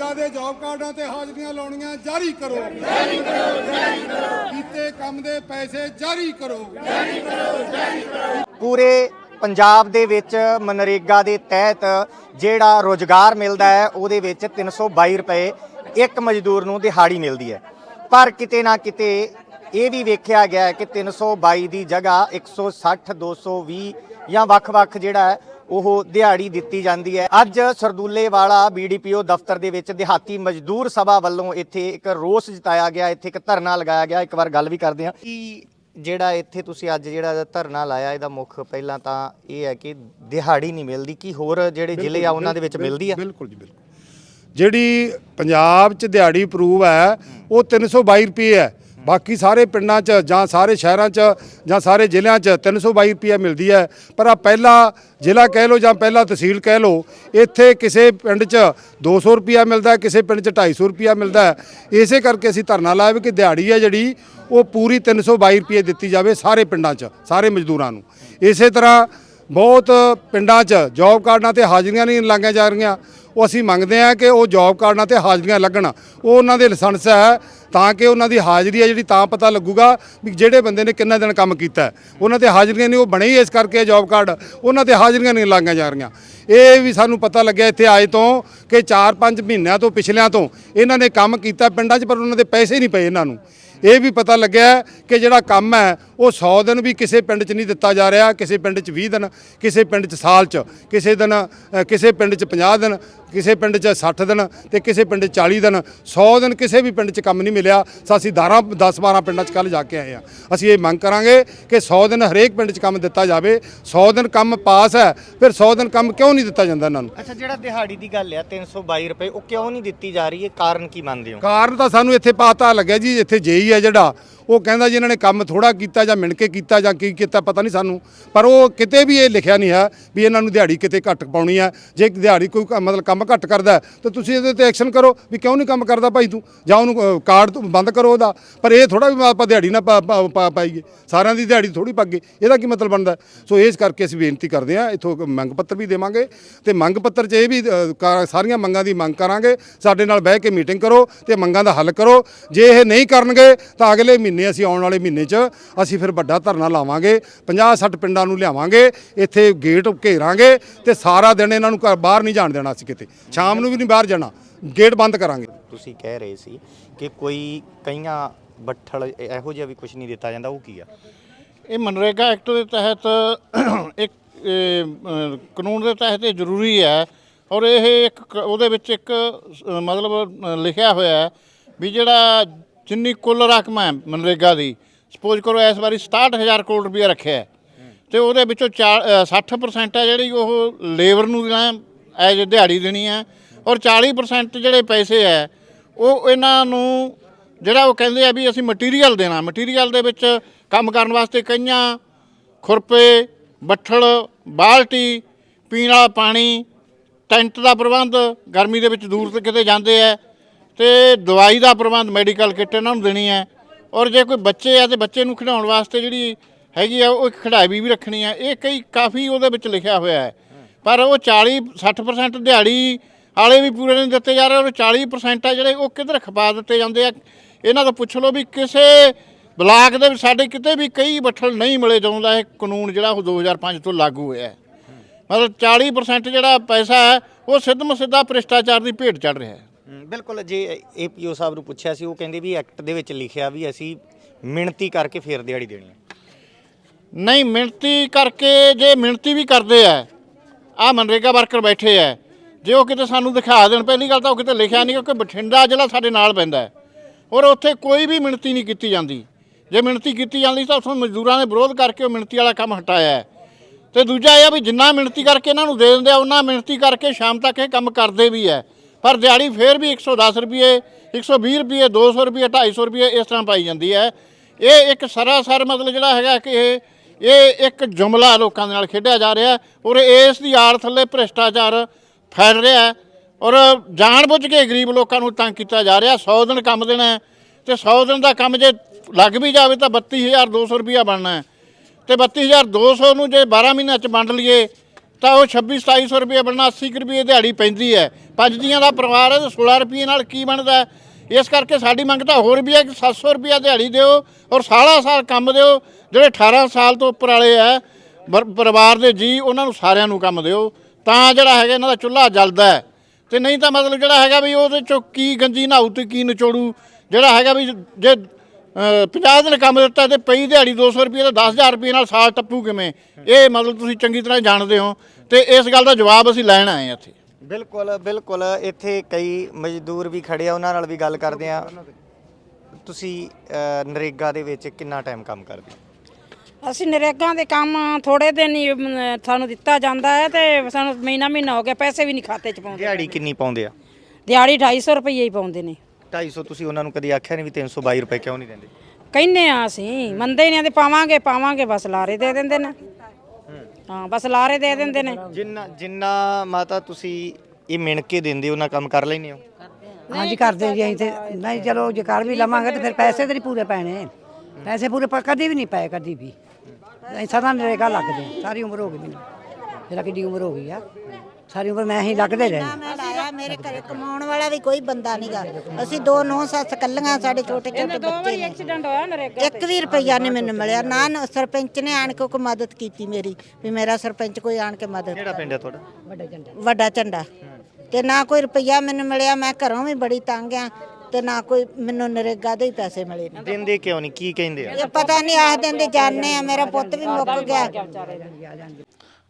ਮਨਰੇਗਾ ਦੇ ਜੌਬ ਕਾਰਡਾਂ ਤੇ ਹਾਜ਼ਰੀਆਂ ਲਾਉਣੀਆਂ ਜਾਰੀ ਕਰੋ। ਜਾਰੀ ਕਰੋ ਜਾਰੀ ਕਰੋ। ਕੀਤੇ ਕੰਮ ਦੇ ਪੈਸੇ ਜਾਰੀ ਕਰੋ। ਪੂਰੇ ਪੰਜਾਬ ਦੇ ਵਿੱਚ ਮਨਰੇਗਾ ਦੇ ਤਹਿਤ ਜਿਹੜਾ ਰੋਜ਼ਗਾਰ ਮਿਲਦਾ ਹੈ ਉਹਦੇ ਵਿੱਚ 322 ਰੁਪਏ ਇੱਕ ਮਜ਼ਦੂਰ ਨੂੰ ਦਿਹਾੜੀ ਮਿਲਦੀ ਹੈ। ਪਰ ਕਿਤੇ ਨਾ ਕਿਤੇ ਇਹ ਵੀ ਵੇਖਿਆ ਗਿਆ ਹੈ ਕਿ 322 ਦੀ ਜਗ੍ਹਾ 160 220 ਜਾਂ ਵੱਖ-ਵੱਖ ਜਿਹੜਾ ਹੈ ਉਹ ਦਿਹਾੜੀ ਦਿੱਤੀ ਜਾਂਦੀ ਹੈ। ਅੱਜ ਸਰਦੂਲੇ ਵਾਲਾ ਬੀਡੀਪੀਓ ਦਫ਼ਤਰ ਦੇ ਵਿੱਚ ਦਿਹਾਤੀ ਮਜ਼ਦੂਰ ਸਭਾ ਵੱਲੋਂ ਇੱਥੇ ਇੱਕ ਰੋਸ ਜਤਾਇਆ ਗਿਆ। ਇੱਥੇ ਇੱਕ ਧਰਨਾ ਲਗਾਇਆ ਗਿਆ। ਇੱਕ ਵਾਰ ਗੱਲ ਵੀ ਕਰਦੇ ਹਾਂ। ਕਿ ਜਿਹੜਾ ਇੱਥੇ ਤੁਸੀਂ ਅੱਜ ਜਿਹੜਾ ਧਰਨਾ ਲਾਇਆ ਇਹਦਾ ਮੁੱਖ ਪਹਿਲਾਂ ਤਾਂ ਇਹ ਹੈ ਕਿ ਦਿਹਾੜੀ ਨਹੀਂ ਮਿਲਦੀ। ਕਿ ਹੋਰ ਜਿਹੜੇ ਜ਼ਿਲ੍ਹੇ ਆ ਉਹਨਾਂ ਦੇ ਵਿੱਚ ਮਿਲਦੀ ਆ? ਬਿਲਕੁਲ ਜੀ ਬਿਲਕੁਲ। ਜਿਹੜੀ ਪੰਜਾਬ 'ਚ ਦਿਹਾੜੀ ਅਪਰੂਵ ਹੈ ਉਹ 322 ਰੁਪਏ ਹੈ। ਬਾਕੀ ਸਾਰੇ ਪਿੰਡਾਂ 'ਚ ਜਾਂ ਸਾਰੇ ਸ਼ਹਿਰਾਂ 'ਚ ਜਾਂ ਸਾਰੇ ਜ਼ਿਲ੍ਹਿਆਂ 'ਚ 322 ਰੁਪਏ ਮਿਲਦੀ ਹੈ। ਪਰ ਆ ਪਹਿਲਾ ਜ਼ਿਲ੍ਹਾ ਕਹਿ ਲਓ ਜਾਂ ਪਹਿਲਾ ਤਹਿਸੀਲ ਕਹਿ ਲਓ, ਇੱਥੇ ਕਿਸੇ ਪਿੰਡ 'ਚ 200 ਰੁਪਿਆ ਮਿਲਦਾ, ਕਿਸੇ ਪਿੰਡ 'ਚ 250 ਰੁਪਿਆ ਮਿਲਦਾ ਇਸੇ ਕਰਕੇ ਅਸੀਂ ਧਰਨਾ ਲਾਇਆ ਵੀ ਕਿ ਦਿਹਾੜੀ ਹੈ ਜਿਹੜੀ, ਉਹ ਪੂਰੀ 322 ਰੁਪਏ ਦਿੱਤੀ ਜਾਵੇ ਸਾਰੇ ਪਿੰਡਾਂ 'ਚ, ਸਾਰੇ ਮਜ਼ਦੂਰਾਂ ਨੂੰ। ਇਸੇ ਤਰ੍ਹਾਂ ਬਹੁਤ ਪਿੰਡਾਂ 'ਚ ਜੌਬ ਕਾਰਡਾਂ ਤੇ ਹਾਜ਼ਰੀਆਂ ਨਹੀਂ ਲਾਈਆਂ ਜਾ ਰਹੀਆਂ। ਉਹ ਅਸੀਂ ਮੰਗਦੇ ਹਾਂ ਕਿ ਉਹ ਜੌਬ ਕਾਰਡਾਂ ਤੇ ਹਾਜ਼ਰੀਆਂ ਲੱਗਣ। ਉਹ ਉਹਨਾਂ ਦੇ ਲਾਇਸੈਂਸ ਹੈ, ਤਾਂ ਕਿ ਉਹਨਾਂ ਦੀ ਹਾਜ਼ਰੀ ਹੈ ਜਿਹੜੀ ਤਾਂ ਪਤਾ ਲੱਗੂਗਾ ਵੀ ਜਿਹੜੇ ਬੰਦੇ ਨੇ ਕਿੰਨਾ ਦਿਨ ਕੰਮ ਕੀਤਾ ਉਹਨਾਂ ਤੇ ਹਾਜ਼ਰੀਆਂ ਨਹੀਂ, ਉਹ ਬਣੇ ਹੀ ਇਸ ਕਰਕੇ ਜੌਬ ਕਾਰਡ ਉਹਨਾਂ ਤੇ ਹਾਜ਼ਰੀਆਂ ਨਹੀਂ ਲਾਈਆਂ ਜਾ ਰਹੀਆਂ। ਇਹ ਵੀ ਸਾਨੂੰ ਪਤਾ ਲੱਗਿਆ ਇੱਥੇ ਆਏ ਤੋਂ ਕਿ 4-5 ਮਹੀਨਿਆਂ ਤੋਂ ਪਿਛਲਿਆਂ ਤੋਂ ਇਹਨਾਂ ਨੇ ਕੰਮ ਕੀਤਾ ਪਿੰਡਾਂ 'ਚ, ਪਰ ਉਹਨਾਂ ਦੇ ਪੈਸੇ ਨਹੀਂ ਪਏ ਇਹਨਾਂ ਨੂੰ। ਇਹ ਵੀ ਪਤਾ ਲੱਗਿਆ ਕਿ ਜਿਹੜਾ ਕੰਮ ਹੈ ਉਹ 100 ਦਿਨ ਵੀ ਕਿਸੇ ਪਿੰਡ 'ਚ ਨਹੀਂ ਦਿੱਤਾ ਜਾ ਰਿਹਾ ਕਿਸੇ ਪਿੰਡ 'ਚ 20 ਦਿਨ ਕਿਸੇ ਪਿੰਡ 'ਚ ਸਾਲ 'ਚ ਕਿਸੇ ਦਿਨ ਕਿਸੇ ਪਿੰਡ 'ਚ 50 ਦਿਨ ਕਿਸੇ ਪਿੰਡ 'ਚ 60 ਦਿਨ ਤੇ ਕਿਸੇ ਪਿੰਡ 'ਚ 40 ਦਿਨ 100 ਦਿਨ ਕਿਸੇ ਵੀ ਪਿੰਡ 'ਚ ਕੰਮ ਨਹੀਂ ਮਿਲਿਆ। ਸੋ ਅਸੀਂ 12 10 12 ਪਿੰਡਾਂ 'ਚ ਕੱਲ ਜਾ ਕੇ ਆਏ ਆ ਅਸੀਂ ਇਹ ਮੰਗ ਕਰਾਂਗੇ ਕਿ 100 ਦਿਨ ਹਰੇਕ ਪਿੰਡ 'ਚ ਕੰਮ ਦਿੱਤਾ ਜਾਵੇ 100 ਦਿਨ ਕੰਮ ਪਾਸ ਹੈ ਫਿਰ 100 ਦਿਨ ਕੰਮ ਕਿਉਂ ਨਹੀਂ ਦਿੱਤਾ ਜਾਂਦਾ ਇਹਨਾਂ ਨੂੰ? ਅੱਛਾ ਜਿਹੜਾ ਦਿਹਾੜੀ ਦੀ ਗੱਲ ਆ 322 ਰੁਪਏ ਉਹ ਕਿਉਂ ਨਹੀਂ ਦਿੱਤੀ ਜਾ ਰਹੀ? ਹੈ ਕਾਰਨ ਕੀ ਮੰਨਦੇ ਹੋ? ਕਾਰਨ ਤਾਂ ਸਾਨੂੰ ਇੱਥੇ ਪਤਾ ਲੱਗਿਆ ਜੀ ਇੱਥੇ ਜੇਈ ਹੈ ਜਿਹੜਾ। ਉਹ ਕਹਿੰਦਾ ਜੀ ਇਹਨਾਂ ਨੇ ਕੰਮ ਥੋੜਾ ਕੀਤਾ ਜਾਂ ਮਿਣ ਕੇ ਕੀਤਾ ਜਾਂ ਕੀ ਕੀਤਾ ਪਤਾ ਨਹੀਂ ਸਾਨੂੰ। ਪਰ ਉਹ ਕਿਤੇ ਵੀ ਇਹ ਲਿਖਿਆ ਨਹੀਂ ਹੈ ਵੀ ਇਹਨਾਂ ਨੂੰ ਦਿਹਾੜੀ ਕਿਤੇ ਘੱਟ ਪਾਉਣੀ ਹੈ। ਜੇ ਦਿਹਾੜੀ ਕੋਈ ਮਤਲਬ ਕੰਮ ਘੱਟ ਕਰਦਾ ਤਾਂ ਤੁਸੀਂ ਇਹਦੇ ਤੇ ਐਕਸ਼ਨ ਕਰੋ ਵੀ ਕਿਉਂ ਨਹੀਂ ਕੰਮ ਕਰਦਾ ਭਾਈ ਤੂੰ? ਜਾਂ ਉਹਨੂੰ ਕਾਰਡ ਤੋਂ ਬੰਦ ਕਰੋ ਉਹਦਾ। ਪਰ ਇਹ ਥੋੜਾ ਵੀ ਆਪਾਂ ਦਿਹਾੜੀ ਨਾ ਪਾ- ਪਾ- ਪਾਈਏ। ਸਾਰਿਆਂ ਦੀ ਦਿਹਾੜੀ ਥੋੜੀ ਪੱਗੇ। ਇਹਦਾ ਕੀ ਮਤਲਬ ਬਣਦਾ ਸੋ ਇਸ ਕਰਕੇ ਅਸੀਂ ਬੇਨਤੀ ਕਰਦੇ ਹਾਂ, ਇਥੋਂ ਮੰਗ ਪੱਤਰ ਵੀ ਦੇਵਾਂਗੇ। ਤੇ ਮੰਗ ਪੱਤਰ 'ਚ ਇਹ ਵੀ ਸਾਰੀਆਂ ਮੰਗਾਂ ਦੀ ਮੰਗ ਕਰਾਂਗੇ। ਸਾਡੇ ਨਾਲ ਬਹਿ ਕੇ ਮੀਟਿੰਗ ਕਰੋ ਤੇ ਮੰਗਾਂ ਦਾ ਹੱਲ ਕਰੋ। ਜੇ ਇਹ ਨਹੀਂ ਕਰਨਗੇ, ਤਾਂ ਅਗਲੇ ਮਹੀਨੇ ਅਸੀਂ ਆਉਣ ਵਾਲੇ ਮਹੀਨੇ 'ਚ ਅਸੀਂ ਫਿਰ ਵੱਡਾ ਧਰਨਾ ਲਾਵਾਂਗੇ 50 60 ਪਿੰਡਾਂ ਨੂੰ ਲਿਆਵਾਂਗੇ ਇੱਥੇ ਗੇਟ ਘੇਰਾਂਗੇ ਤੇ ਸਾਰਾ ਦਿਨ ਇਹਨਾਂ ਨੂੰ ਘਰ ਬਾਹਰ ਨਹੀਂ ਜਾਣ ਦੇਣਾ ਅਸੀਂ ਕਿਤੇ। ਸ਼ਾਮ ਨੂੰ ਵੀ ਨਹੀਂ ਬਾਹਰ ਜਾਣਾ ਗੇਟ ਬੰਦ ਕਰਾਂਗੇ। ਤੁਸੀਂ ਕਹਿ ਰਹੇ ਸੀ ਕਿ ਕੋਈ ਕਈਆਂ ਬੱਠਲ ਇਹੋ ਜਿਹਾ ਵੀ ਕੁਝ ਨਹੀਂ ਦਿੱਤਾ ਜਾਂਦਾ ਉਹ ਕੀ ਆ? ਇਹ ਮਨਰੇਗਾ ਐਕਟ ਦੇ ਤਹਿਤ ਇੱਕ ਕਾਨੂੰਨ ਦੇ ਤਹਿਤ ਇਹ ਜ਼ਰੂਰੀ ਹੈ ਔਰ ਇਹ ਇੱਕ ਉਹਦੇ ਵਿੱਚ ਇੱਕ ਮਤਲਬ ਲਿਖਿਆ ਹੋਇਆ ਹੈ ਵੀ ਜਿਹੜਾ ਜਿੰਨੀ ਕੁੱਲ ਰਕਮ ਹੈ ਮਨਰੇਗਾ ਦੀ ਸਪੋਜ਼ ਕਰੋ ਇਸ ਵਾਰੀ 67000 ਕਰੋੜ ਰੁਪਏ ਰੱਖਿਆ ਹੈ। ਤੇ ਉਹਦੇ ਵਿੱਚੋਂ ਚਾ- ਅ, 60% ਹੈ ਜਿਹੜੀ ਉਹ ਲੇਬਰ ਨੂੰ ਦੇਣਾ ਐਜ ਦਿਹਾੜੀ ਦੇਣੀ ਹੈ। ਔਰ 40% ਜਿਹੜੇ ਪੈਸੇ ਹੈ ਉਹ ਇਹਨਾਂ ਨੂੰ ਜਿਹੜਾ ਉਹ ਕਹਿੰਦੇ ਆ ਵੀ ਅਸੀਂ ਮਟੀਰੀਅਲ ਦੇਣਾ। ਮਟੀਰੀਅਲ ਦੇ ਵਿੱਚ ਕੰਮ ਕਰਨ ਵਾਸਤੇ ਕਈਆਂ ਖੁਰਪੇ ਬੱਠਲ ਬਾਲਟੀ ਪੀਣ ਵਾਲਾ ਪਾਣੀ ਟੈਂਟ ਦਾ ਪ੍ਰਬੰਧ ਗਰਮੀ ਦੇ ਵਿੱਚ ਦੂਰ ਤੇ ਕਿਤੇ ਜਾਂਦੇ ਆ ਤੇ ਦਵਾਈ ਦਾ ਪ੍ਰਬੰਧ ਮੈਡੀਕਲ ਕਿੱਟ ਇਹਨਾਂ ਨੂੰ ਦੇਣੀ ਹੈ। ਔਰ ਜੇ ਕੋਈ ਬੱਚੇ ਆ ਤੇ ਬੱਚੇ ਨੂੰ ਖਿਡਾਉਣ ਵਾਸਤੇ ਜਿਹੜੀ ਹੈਗੀ ਆ, ਉਹ ਇੱਕ ਖਿਡਾਈ ਵੀ ਰੱਖਣੀ ਆ। ਇਹ ਕਈ, ਕਾਫੀ ਉਹਦੇ ਵਿੱਚ ਲਿਖਿਆ ਹੋਇਆ ਹੈ। ਪਰ ਉਹ 40 60% ਦਿਹਾੜੀ ਵਾਲੇ ਵੀ ਪੂਰੇ ਨਹੀਂ ਦਿੱਤੇ ਜਾ ਰਹੇ ਔਰ 40% ਆ ਜਿਹੜੇ ਉਹ ਕਿੱਧਰ ਖਪਾ ਦਿੱਤੇ ਜਾਂਦੇ ਆ? ਇਹਨਾਂ ਤੋਂ ਪੁੱਛ ਲਓ ਵੀ ਕਿਸੇ ਬਲਾਕ ਦੇ ਵਿੱਚ ਸਾਡੇ ਕਿਤੇ ਵੀ ਕਈ ਬੱਠਲ ਨਹੀਂ ਮਿਲੇ ਜਦੋਂ ਦਾ ਇਹ ਕਾਨੂੰਨ ਜਿਹੜਾ ਉਹ 2005 ਤੋਂ ਲਾਗੂ ਹੋਇਆ ਹੈ। ਮਤਲਬ 40% ਜਿਹੜਾ ਪੈਸਾ ਹੈ, ਉਹ ਸਿੱਧਮ ਸਿੱਧਾ ਭ੍ਰਿਸ਼ਟਾਚਾਰ ਦੀ ਭੇਟ ਚੜ ਰਿਹਾ ਹੈ। ਬਿਲਕੁਲ ਜੇ ਏਪੀਓ ਸਾਹਿਬ ਨੂੰ ਪੁੱਛਿਆ ਸੀ, ਉਹ ਕਹਿੰਦੇ ਵੀ ਐਕਟ ਦੇ ਵਿੱਚ ਲਿਖਿਆ ਵੀ ਅਸੀਂ ਮਿਹਨਤੀ ਕਰਕੇ ਫੇਰ ਦਿਹਾੜੀ ਦੇਣੀ ਹੈ। ਨਹੀਂ ਮਿਹਨਤੀ ਕਰਕੇ ਜੇ ਮਿਹਨਤੀ ਵੀ ਕਰਦੇ ਆ ਆ ਮਨਰੇਗਾ ਵਰਕਰ ਬੈਠੇ ਆ, ਜੇ ਉਹ ਕਿਤੇ ਸਾਨੂੰ ਦਿਖਾ ਦੇਣ, ਪਹਿਲੀ ਗੱਲ ਤਾਂ ਉਹ ਕਿਤੇ ਲਿਖਿਆ ਨਹੀਂ, ਕਿਉਂਕਿ ਬਠਿੰਡਾ ਜ਼ਿਲ੍ਹਾ ਸਾਡੇ ਨਾਲ ਪੈਂਦਾ ਹੈ। ਔਰ ਉੱਥੇ ਕੋਈ ਵੀ ਮਿਹਨਤੀ ਨਹੀਂ ਕੀਤੀ ਜਾਂਦੀ। ਜੇ ਮਿਹਨਤੀ ਕੀਤੀ ਜਾਂਦੀ ਤਾਂ ਉੱਥੋਂ ਮਜ਼ਦੂਰਾਂ ਨੇ ਵਿਰੋਧ ਕਰਕੇ ਉਹ ਮਿਹਨਤੀ ਵਾਲਾ ਕੰਮ ਹਟਾਇਆ ਹੈ। ਤੇ ਦੂਜਾ ਇਹ ਆ ਵੀ ਜਿੰਨਾ ਮਿਹਨਤੀ ਕਰਕੇ ਇਹਨਾਂ ਨੂੰ ਦੇ ਦਿੰਦੇ ਆ, ਉਹਨਾਂ ਮਿਹਨਤੀ ਕਰਕੇ ਸ਼ਾਮ ਤੱਕ ਇਹ ਕੰਮ ਕਰਦੇ ਵੀ ਹੈ। ਪਰ ਦਿਹਾੜੀ ਫੇਰ ਵੀ 110 ਰੁਪਏ 120 ਰੁਪਏ 200 ਰੁਪਏ 250 ਰੁਪਏ ਇਸ ਤਰ੍ਹਾਂ ਪਾਈ ਜਾਂਦੀ ਹੈ। ਇਹ ਇੱਕ ਸਰਾਸਰ ਮਤਲਬ ਜਿਹੜਾ ਹੈਗਾ ਕਿ ਇਹ ਇਹ ਇੱਕ ਜੁਮਲਾ ਲੋਕਾਂ ਦੇ ਨਾਲ ਖੇਡਿਆ ਜਾ ਰਿਹਾ ਔਰ ਇਸ ਦੀ ਆੜ ਥੱਲੇ ਭ੍ਰਿਸ਼ਟਾਚਾਰ ਫੈਲ ਰਿਹਾ ਹੈ ਔਰ ਜਾਣਬੁੱਝ ਕੇ ਗਰੀਬ ਲੋਕਾਂ ਨੂੰ ਤੰਗ ਕੀਤਾ ਜਾ ਰਿਹਾ। 100 ਦਿਨ ਕੰਮ ਦੇਣਾ ਹੈ ਤੇ 100 ਦਿਨ ਦਾ ਕੰਮ ਜੇ ਲੱਗ ਵੀ ਜਾਵੇ ਤਾਂ 32200 ਰੁਪਇਆ ਬਣਨਾ ਹੈ ਤੇ 32200 ਨੂੰ ਜੇ 12 ਮਹੀਨਿਆਂ ਚ ਵੰਡ ਲਈਏ ਤਾਂ ਉਹ 26 2700 ਰੁਪਏ ਬਣਨਾ 80 ਕੁ ਰੁਪਏ ਦਿਹਾੜੀ ਪੈਂਦੀ ਹੈ। ਪੰਜ ਜੀਆਂ ਦਾ ਪਰਿਵਾਰ ਹੈ, ਤੇ 16 ਰੁਪਏ ਨਾਲ ਕੀ ਬਣਦਾ ਇਸ ਕਰਕੇ ਸਾਡੀ ਮੰਗ ਤਾਂ ਹੋਰ ਵੀ ਹੈ ਕਿ 700 ਰੁਪਏ ਦਿਹਾੜੀ ਦਿਓ ਔਰ ਸਾਰਾ ਸਾਲ ਕੰਮ ਦਿਓ। ਜਿਹੜੇ 18 ਸਾਲ ਤੋਂ ਉੱਪਰ ਵਾਲੇ ਹੈ, ਵਰ- ਪਰਿਵਾਰ ਦੇ ਜੀ ਉਹਨਾਂ ਨੂੰ ਸਾਰਿਆਂ ਨੂੰ ਕੰਮ ਦਿਓ। ਤਾਂ ਜਿਹੜਾ ਹੈਗਾ ਇਹਨਾਂ ਦਾ ਚੁੱਲ੍ਹਾ ਜਲਦਾ ਹੈ। ਤੇ ਨਹੀਂ ਤਾਂ ਮਤਲਬ ਜਿਹੜਾ ਹੈਗਾ ਵੀ ਉਹਦੇ ਚੋਂ ਕੀ ਗੰਜੀ ਨਹਾਊ ਤੇ ਕੀ ਨਿਚੋੜੂ। ਜਿਹੜਾ ਹੈਗਾ ਵੀ ਜੇ 50 ਦਿਨ ਕੰਮ ਦਿੱਤਾ ਤੇ ਪਈ ਦਿਹਾੜੀ 200 ਰੁਪਏ ਦਾ 10000 ਰੁਪਏ ਨਾਲ ਸਾਲ ਟੱਪੂ ਕਿਵੇਂ? ਇਹ ਮਤਲਬ ਤੁਸੀਂ ਚੰਗੀ ਤਰ੍ਹਾਂ ਜਾਣਦੇ ਹੋ ਤੇ ਇਸ ਗੱਲ ਦਾ ਜਵਾਬ ਅਸੀਂ ਲੈਣ ਆਏ ਇੱਥੇ। ਬਿਲਕੁਲ ਬਿਲਕੁਲ। ਇੱਥੇ ਕਈ ਮਜ਼ਦੂਰ ਵੀ ਖੜੇ ਆ ਉਹਨਾਂ ਨਾਲ ਵੀ ਗੱਲ ਕਰਦੇ ਆ। ਤੁਸੀਂ ਅ, ਨਰੇਗਾ ਦੇ ਵਿੱਚ ਕਿੰਨਾ ਟਾਈਮ ਕੰਮ ਕਰਦੇ ਹੋ? ਅਸੀਂ ਨਰੇਗਾ ਦੇ ਕੰਮ ਥੋੜੇ ਦਿਨ ਹੀ ਅਮ, ਸਾਨੂੰ ਦਿੱਤਾ ਜਾਂਦਾ ਹੈ ਤੇ ਸਾਨੂੰ ਮਹੀਨਾ ਮਹੀਨਾ ਹੋ ਗਿਆ ਪੈਸੇ ਵੀ ਨਹੀਂ ਖਾਤੇ 'ਚ ਪਾਉਂਦੇ। ਦਿਹਾੜੀ ਕਿੰਨੀ ਪਾਉਂਦੇ ਆ? ਦਿਹਾੜੀ 250 ਰੁਪਏ ਹੀ ਪਾਉਂਦੇ ਨੇ। 250 ਤੁਸੀਂ ਉਹਨਾਂ ਨੂੰ ਕਦੀ ਆਖਿਆ ਨਹੀਂ ਵੀ 322 ਰੁਪਏ ਕਿਉਂ ਨਹੀਂ ਦਿੰਦੇ? ਕਹਿੰਨੇ ਆ ਅਸੀਂ ਮੰਨਦੇ ਹੀ ਨਹੀਂ ਤੇ ਪਾਵਾਂਗੇ ਪਾਵਾਂਗੇ ਬਸ ਲਾਰੇ ਦੇ ਦਿੰਦੇ ਨੇ। ਹਾਂ ਬਸ ਲਾਰੇ ਦੇ ਦਿੰਦੇ ਨੇ। ਜਿੰਨਾ ਜਿੰਨਾ ਮਾਤਾ ਤੁਸੀਂ ਇਹ ਮਿਣ ਕੇ ਦਿੰਦੇ ਉਹਨਾਂ ਕੰਮ ਕਰ ਲੈਂਦੇ ਹੋ? ਹਾਂਜੀ ਕਰਦੇ ਜੀ ਅਸੀਂ ਤੇ ਨਹੀਂ ਚਲੋ ਜੇ ਕਰ ਵੀ ਲਵਾਂਗੇ ਤੇ ਫਿਰ ਪੈਸੇ ਤੇ ਨਹੀਂ ਪੂਰੇ ਪੈਣੇ। ਪੈਸੇ ਪੂਰੇ ਪ- ਕਦੀ ਵੀ ਨਹੀਂ ਪਏ ਕਦੀ ਵੀ। ਅਸੀਂ ਸਦਾ ਨਰੇਗਾ ਲੱਗਦੇ ਹਾਂ। ਸਾਰੀ ਉਮਰ ਹੋ ਗਈ ਮੈਨੂੰ। ਮੇਰਾ ਕਿੰਨੀ ਉਮਰ ਹੋ ਗਈ ਆ? ਸਾਰੀ ਉਮਰ ਮੈਂ ਹੀ ਲੱਗਦੇ ਰਹੇ ਲਾਇਆ ਮੇਰੇ ਘਰੇ ਕਮਾਉਣ ਵਾਲਾ ਵੀ ਕੋਈ ਬੰਦਾ ਨਹੀਂਗਾ ਅਸੀਂ ਦੋ ਨੌ ਸੱਸ ਕੱਲੀਆਂ ਸਾਡੇ ਛੋਟੇ ਛੋਟੇ ਬੱਚੇ ਨੇ। ਐਕਸੀਡੈਂਟ ਹੋਇਆ ਨਰੇਗਾ ਇੱਕ ਵੀ ਰੁਪਈਆ ਨਹੀਂ ਮੈਨੂੰ ਮਿਲਿਆ। ਨਾ ਨਾ ਸਰਪੰਚ ਨੇ ਆਣ ਕੇ ਕੋਈ ਮਦਦ ਕੀਤੀ ਮੇਰੀ ਵੀ ਮੇਰਾ ਸਰਪੰਚ ਕੋਈ ਆਣ ਕੇ ਮਦਦ ਕਿਹੜਾ ਪਿੰਡ ਹੈ ਤੁਹਾਡਾ? ਵੱਡਾ ਝੰਡਾ। ਤੇ ਨਾ ਕੋਈ ਰੁਪਈਆ ਮੈਨੂੰ ਮਿਲਿਆ ਮੈਂ ਘਰੋਂ ਵੀ ਬੜੀ ਤੰਗ ਆ ਤੇ ਨਾ ਕੋਈ ਮੈਨੂੰ ਨਰੇਗਾ ਦੇ ਹੀ ਪੈਸੇ ਮਿਲੇ ਨੇ। ਦਿੰਦੇ ਕਿਉਂ ਨਹੀਂ ਕੀ ਕਹਿੰਦੇ ਆ? ਇਹ ਪਤਾ ਨਹੀਂ ਆਖ ਦਿੰਦੇ ਜਾਣੇ ਆ ਮੇਰਾ ਪੁੱਤ ਵੀ ਮੁੱਕ ਗਿਆ।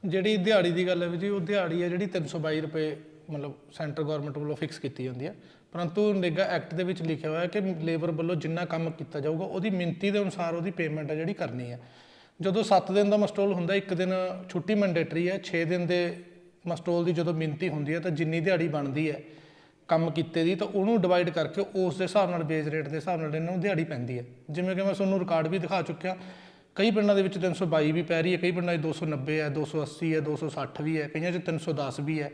ਜਿਹੜੀ ਦਿਹਾੜੀ ਦੀ ਗੱਲ ਹੈ ਵੀ ਜੀ ਉਹ ਦਿਹਾੜੀ ਹੈ ਜਿਹੜੀ 322 ਰੁਪਏ ਮਤਲਬ ਸੈਂਟਰ ਗਵਰਨਮੈਂਟ ਵੱਲੋਂ ਫਿਕਸ ਕੀਤੀ ਜਾਂਦੀ ਹੈ ਪਰੰਤੂ ਨਰੇਗਾ ਐਕਟ ਦੇ ਵਿੱਚ ਲਿਖਿਆ ਹੋਇਆ ਹੈ ਕਿ ਲੇਬਰ ਵੱਲੋਂ ਜਿੰਨਾ ਕੰਮ ਕੀਤਾ ਜਾਊਗਾ, ਉਹਦੀ ਮਿੰਤੀ ਦੇ ਅਨੁਸਾਰ ਉਹਦੀ ਪੇਮੈਂਟ ਹੈ ਜਿਹੜੀ ਕਰਨੀ ਹੈ ਜਦੋਂ 7 ਦਿਨ ਦਾ ਮਸਟੋਲ ਹੁੰਦਾ, ਇੱਕ ਦਿਨ ਛੁੱਟੀ ਮੈਂਡੇਟਰੀ ਹੈ 6 ਦਿਨ ਦੇ ਮਸਟੋਲ ਦੀ ਜਦੋਂ ਮਿੰਤੀ ਹੁੰਦੀ ਹੈ ਤਾਂ ਜਿੰਨੀ ਦਿਹਾੜੀ ਬਣਦੀ ਹੈ ਕੰਮ ਕੀਤੇ ਦੀ, ਤਾਂ ਉਹਨੂੰ ਡਿਵਾਈਡ ਕਰਕੇ ਉਸ ਦੇ ਹਿਸਾਬ ਨਾਲ ਬੇਸ ਰੇਟ ਦੇ ਹਿਸਾਬ ਨਾਲ ਇਹਨਾਂ ਨੂੰ ਦਿਹਾੜੀ ਪੈਂਦੀ ਹੈ ਜਿਵੇਂ ਕਿ ਮੈਂ ਤੁਹਾਨੂੰ ਰਿਕਾਰਡ ਵੀ ਦਿਖਾ ਚੁੱਕਿਆ, ਕਈ ਪਿੰਡਾਂ ਦੇ ਵਿੱਚ 322 ਵੀ ਪੈ ਰਹੀ ਹੈ ਕਈ ਪਿੰਡਾਂ 'ਚ 290 ਹੈ 280 ਹੈ 260 ਵੀ ਹੈ ਕਈਆਂ 'ਚ 310 ਵੀ ਹੈ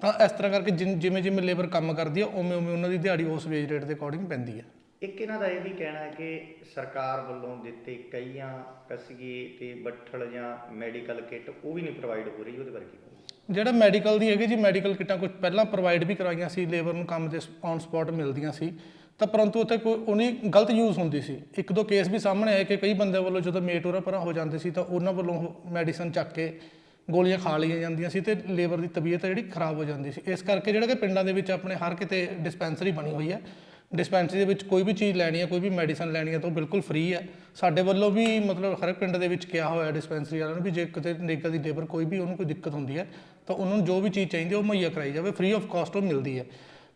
ਤਾਂ ਇਸ ਤਰ੍ਹਾਂ ਕਰਕੇ ਜਿਨ- ਜਿਵੇਂ ਜਿਵੇਂ ਲੇਬਰ ਕੰਮ ਕਰਦੀ ਹੈ ਉਵੇਂ ਉਵੇਂ ਉਹਨਾਂ ਦੀ ਦਿਹਾੜੀ ਉਸ ਵੇਜ ਰੇਟ ਦੇ ਅਕੋਰਡਿੰਗ ਪੈਂਦੀ ਹੈ ਇੱਕ ਇਹਨਾਂ ਦਾ ਇਹ ਵੀ ਕਹਿਣਾ ਹੈ ਕਿ ਸਰਕਾਰ ਵੱਲੋਂ ਦਿੱਤੇ ਕਈਆਂ ਕਸੀਏ ਤੇ ਬੱਠਲ ਜਾਂ ਮੈਡੀਕਲ ਕਿੱਟ ਉਹ ਵੀ ਨਹੀਂ ਪ੍ਰੋਵਾਈਡ ਹੋ ਰਹੀ ਉਹਦੇ ਬਾਰੇ ਕੀ ਕਹੋਗੇ? ਜਿਹੜਾ ਮੈਡੀਕਲ ਦੀ ਹੈਗੀ ਜੀ ਮੈਡੀਕਲ ਕਿੱਟਾਂ ਕੁਝ ਪਹਿਲਾਂ ਪ੍ਰੋਵਾਈਡ ਵੀ ਕਰਾਈਆਂ ਸੀ ਲੇਬਰ ਨੂੰ ਕੰਮ ਦੇ ਔਨ ਸਪੌਟ ਮਿਲਦੀਆਂ ਸੀ। ਤਾਂ ਪਰੰਤੂ ਉੱਥੇ ਕੋਈ ਉਹਨੀ ਗਲਤ ਯੂਜ਼ ਹੁੰਦੀ ਸੀ। ਇੱਕ ਦੋ ਕੇਸ ਵੀ ਸਾਹਮਣੇ ਆਏ ਕਿ ਕਈ ਬੰਦਿਆਂ ਵੱਲੋਂ ਜਦੋਂ ਮੇਟ ਉਰਾ ਪਰਾਂ ਹੋ ਜਾਂਦੇ ਸੀ ਤਾਂ ਉਹਨਾਂ ਵੱਲੋਂ ਮੈਡੀਸਨ ਚੱਕ ਕੇ ਗੋਲੀਆਂ ਖਾ ਲਈਆਂ ਜਾਂਦੀਆਂ ਸੀ ਤੇ ਲੇਬਰ ਦੀ ਤਬੀਅਤ ਜਿਹੜੀ ਖਰਾਬ ਹੋ ਜਾਂਦੀ ਸੀ। ਇਸ ਕਰਕੇ ਜਿਹੜਾ ਕਿ ਪਿੰਡਾਂ ਦੇ ਵਿੱਚ ਆਪਣੇ ਹਰ ਕਿਤੇ ਡਿਸਪੈਂਸਰੀ ਬਣੀ ਹੋਈ ਹੈ। ਡਿਸਪੈਂਸਰੀ ਦੇ ਵਿੱਚ ਕੋਈ ਵੀ ਚੀਜ਼ ਲੈਣੀ ਹੈ, ਕੋਈ ਵੀ ਮੈਡੀਸਨ ਲੈਣੀ ਹੈ ਤਾਂ ਉਹ ਬਿਲਕੁਲ ਫ੍ਰੀ ਹੈ। ਸਾਡੇ ਵੱਲੋਂ ਵੀ ਮਤਲਬ ਹਰ ਇੱਕ ਪਿੰਡ ਦੇ ਵਿੱਚ ਕਿਹਾ ਹੋਇਆ ਡਿਸਪੈਂਸਰੀ ਵਾਲਿਆਂ ਨੂੰ ਵੀ ਜੇ ਕਿਤੇ ਨਰੇਗਾ ਦੀ ਲੇਬਰ ਕੋਈ ਵੀ ਉਹਨੂੰ ਕੋਈ ਦਿੱਕਤ ਹੁੰਦੀ ਹੈ, ਤਾਂ ਉਹਨਾਂ ਨੂੰ ਜੋ ਵੀ ਚੀਜ਼ ਚਾਹੀਦੀ ਹੈ ਉਹ ਮੁਹੱਈਆ ਕਰਾਈ ਜਾਵੇ, ਫ੍ਰੀ ਆਫ ਕਾਸਟ ਉਹ ਮਿਲਦੀ ਹੈ।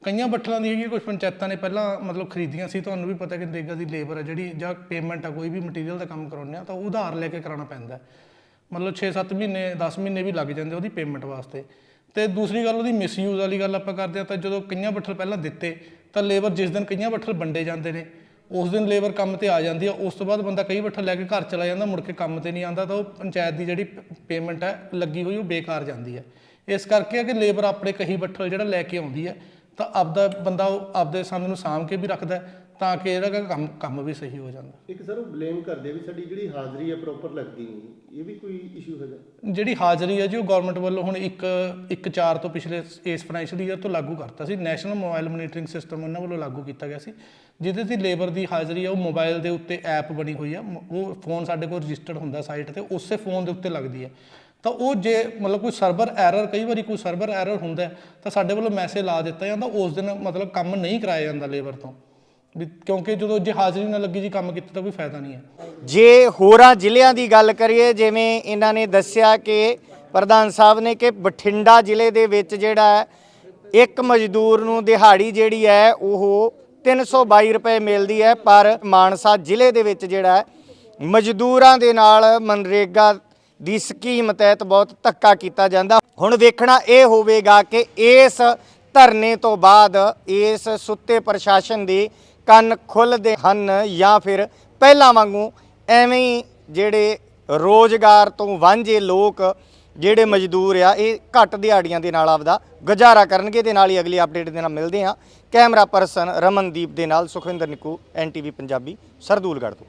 ਕਈਆਂ ਬੱਠਲਾਂ ਦੀ ਹੈਗੀ ਕੁਝ ਪੰਚਾਇਤਾਂ ਨੇ ਪਹਿਲਾਂ ਮਤਲਬ ਖਰੀਦੀਆਂ ਸੀ, ਤੁਹਾਨੂੰ ਵੀ ਪਤਾ ਕਿ ਨਰੇਗਾ ਦੀ ਲੇਬਰ ਹੈ ਜਿਹੜੀ ਜਾਂ ਪੇਮੈਂਟ ਆ, ਕੋਈ ਵੀ ਮਟੀਰੀਅਲ ਦਾ ਕੰਮ ਕਰਾਉਂਦੇ ਆ ਤਾਂ ਉਹ ਉਧਾਰ ਲੈ ਕੇ ਕਰਾਉਣਾ ਪੈਂਦਾ ਹੈ। ਮਤਲਬ 6-7 ਮਹੀਨੇ 10 ਮਹੀਨੇ ਵੀ ਲੱਗ ਜਾਂਦੇ ਉਹਦੀ ਪੇਮੈਂਟ ਵਾਸਤੇ। ਤੇ ਦੂਸਰੀ ਗੱਲ ਉਹਦੀ ਮਿਸਯੂਜ਼ ਵਾਲੀ ਗੱਲ ਆਪਾਂ ਕਰਦੇ ਆ ਤਾਂ ਜਦੋਂ ਕਈਆਂ ਬੱਠਲ ਪਹਿਲਾਂ ਦਿੱਤੇ, ਤਾਂ ਲੇਬਰ ਜਿਸ ਦਿਨ ਕਈਆਂ ਬੱਠਲ ਵੰਡੇ ਜਾਂਦੇ ਨੇ, ਉਸ ਦਿਨ ਲੇਬਰ ਕੰਮ ਤੇ ਆ ਜਾਂਦੀ ਆ, ਉਸ ਤੋਂ ਬਾਅਦ ਬੰਦਾ ਕਈ ਬੱਠਲ ਲੈ ਕੇ ਘਰ ਚਲਾ ਜਾਂਦਾ, ਮੁੜ ਕੇ ਕੰਮ ਤੇ ਨਹੀਂ ਆਉਂਦਾ, ਤਾਂ ਉਹ ਪੰਚਾਇਤ ਦੀ ਜਿਹੜੀ ਪੇਮੈਂਟ ਹੈ ਲੱਗੀ ਹੋਈ ਉਹ ਬੇਕਾਰ ਜਾਂਦੀ ਹੈ ਇਸ ਕਰਕੇ ਆ ਕਿ ਲੇਬਰ ਆਪਣੇ ਕਹੀ ਬੱਠਲ ਜਿਹੜਾ ਲੈ ਕੇ ਆਉਂਦੀ ਹੈ ਤਾਂ ਆਪਦਾ ਬੰਦਾ ਉਹ ਆਪਦੇ ਸੰਦ ਨੂੰ ਸਾਂਭ ਕੇ ਵੀ ਰੱਖਦਾ ਤਾਂ ਕਿ ਇਹਦਾ ਕੰਮ ਕੰਮ ਵੀ ਸਹੀ ਹੋ ਜਾਂਦਾ। ਇੱਕ ਸਰ ਉਹ ਬਲੇਮ ਕਰਦੇ ਵੀ ਸਾਡੀ ਜਿਹੜੀ ਹਾਜ਼ਰੀ ਹੈ ਪ੍ਰੋਪਰ ਲੱਗਦੀ ਨਹੀਂ। ਇਹ ਵੀ ਕੋਈ ਇਸ਼ੂ ਹੈਗਾ? ਜਿਹੜੀ ਹਾਜ਼ਰੀ ਹੈ ਜੀ ਉਹ ਗਵਰਨਮੈਂਟ ਵੱਲੋਂ ਹੁਣ ਇੱਕ ਇੱਕ ਚਾਰ ਤੋਂ ਪਿਛਲੇ ਇਸ ਫਾਈਨੈਂਸ਼ੀਅਲ ਈਅਰ ਤੋਂ ਲਾਗੂ ਕਰਤਾ ਸੀ। ਨੈਸ਼ਨਲ ਮੋਬਾਈਲ ਮੋਨੀਟਰਿੰਗ ਸਿਸਟਮ ਉਹਨਾਂ ਵੱਲੋਂ ਲਾਗੂ ਕੀਤਾ ਗਿਆ ਸੀ। ਜਿਹਦੇ ਤੇ ਲੇਬਰ ਦੀ ਹਾਜ਼ਰੀ ਹੈ ਉਹ ਮੋਬਾਈਲ ਦੇ ਉੱਤੇ ਐਪ ਬਣੀ ਹੋਈ ਹੈ। ਮ- ਉਹ ਫੋਨ ਸਾਡੇ ਕੋਲ ਰਜਿਸਟਰਡ ਹੁੰਦਾ ਸਾਈਟ ਤੇ ਉਸੇ ਫੋਨ ਦੇ ਉੱਤੇ ਲੱਗਦੀ ਹੈ। ਤਾਂ ਉਹ ਜੇ ਮਤਲਬ ਕੋਈ ਸਰਵਰ ਐਰਰ ਕਈ ਵਾਰੀ ਕੋਈ ਸਰਵਰ ਐਰਰ ਹੁੰਦਾ ਤਾਂ ਸਾਡੇ ਵੱਲੋਂ ਮੈਸੇਜ ਲਾ ਦਿੱਤਾ ਜਾਂਦਾ। ਉਸ ਦਿਨ ਮਤਲਬ ਕੰਮ ਨਹੀਂ ਕਰਾਇਆ ਜਾਂਦਾ ਲੇਬਰ ਤੋਂ। ਵੀ ਕਿਉਂਕਿ ਜਦੋਂ ਜੇ ਹਾਜ਼ਰੀ ਨਾ ਲੱਗੀ ਜੀ ਕੰਮ ਕੀਤਾ ਤਾਂ ਕੋਈ ਫਾਇਦਾ ਨਹੀਂ ਹੈ। ਜੇ ਹੋਰਾਂ ਜ਼ਿਲ੍ਹਿਆਂ ਦੀ ਗੱਲ ਕਰੀਏ ਜਿਵੇਂ ਇਹਨਾਂ ਨੇ ਦੱਸਿਆ ਕਿ ਪ੍ਰਧਾਨ ਸਾਹਿਬ ਨੇ ਕਿ ਬਠਿੰਡਾ ਜ਼ਿਲ੍ਹੇ ਦੇ ਵਿੱਚ ਜਿਹੜਾ ਹੈ, ਇੱਕ ਮਜ਼ਦੂਰ ਨੂੰ ਦਿਹਾੜੀ ਜਿਹੜੀ ਹੈ ਉਹ 322 ਰੁਪਏ ਮਿਲਦੀ ਹੈ ਪਰ ਮਾਨਸਾ ਜ਼ਿਲ੍ਹੇ ਦੇ ਵਿੱਚ ਜਿਹੜਾ ਹੈ, ਮਜ਼ਦੂਰਾਂ ਦੇ ਨਾਲ ਮਨਰੇਗਾ ਦੀ ਸਕੀਮ ਤਹਿਤ ਬਹੁਤ ਧੱਕਾ ਕੀਤਾ ਜਾਂਦਾ। ਹੁਣ ਵੇਖਣਾ ਇਹ ਹੋਵੇਗਾ ਕਿ ਇਸ ਧਰਨੇ ਤੋਂ ਬਾਅਦ ਇਸ ਸੁੱਤੇ ਪ੍ਰਸ਼ਾਸਨ ਦੇ ਕੰਨ ਖੁੱਲਦੇ ਹਨ ਜਾਂ ਫਿਰ ਪਹਿਲਾਂ ਵਾਂਗੂ ਐਵੇਂ ਹੀ ਜਿਹੜੇ ਰੋਜ਼ਗਾਰ ਤੋਂ ਵਾਂਝੇ ਲੋਕ ਜਿਹੜੇ ਮਜ਼ਦੂਰ ਆ, ਇਹ ਘੱਟ ਦਿਹਾੜੀਆਂ ਦੇ ਨਾਲ ਆਪਦਾ ਗੁਜ਼ਾਰਾ ਕਰਨਗੇ ਦੇ ਨਾਲ ਹੀ ਅਗਲੀ ਅਪਡੇਟ ਦੇ ਨਾਲ ਮਿਲਦੇ ਹਾਂ। ਕੈਮਰਾ ਪਰਸਨ ਰਮਨਦੀਪ ਦੇ ਨਾਲ ਸੁਖਵਿੰਦਰ ਨਿੱਕੂ ਐਨਟੀਵੀ ਪੰਜਾਬੀ, ਸਰਦੂਲਗੜ੍ਹ ਤੋਂ।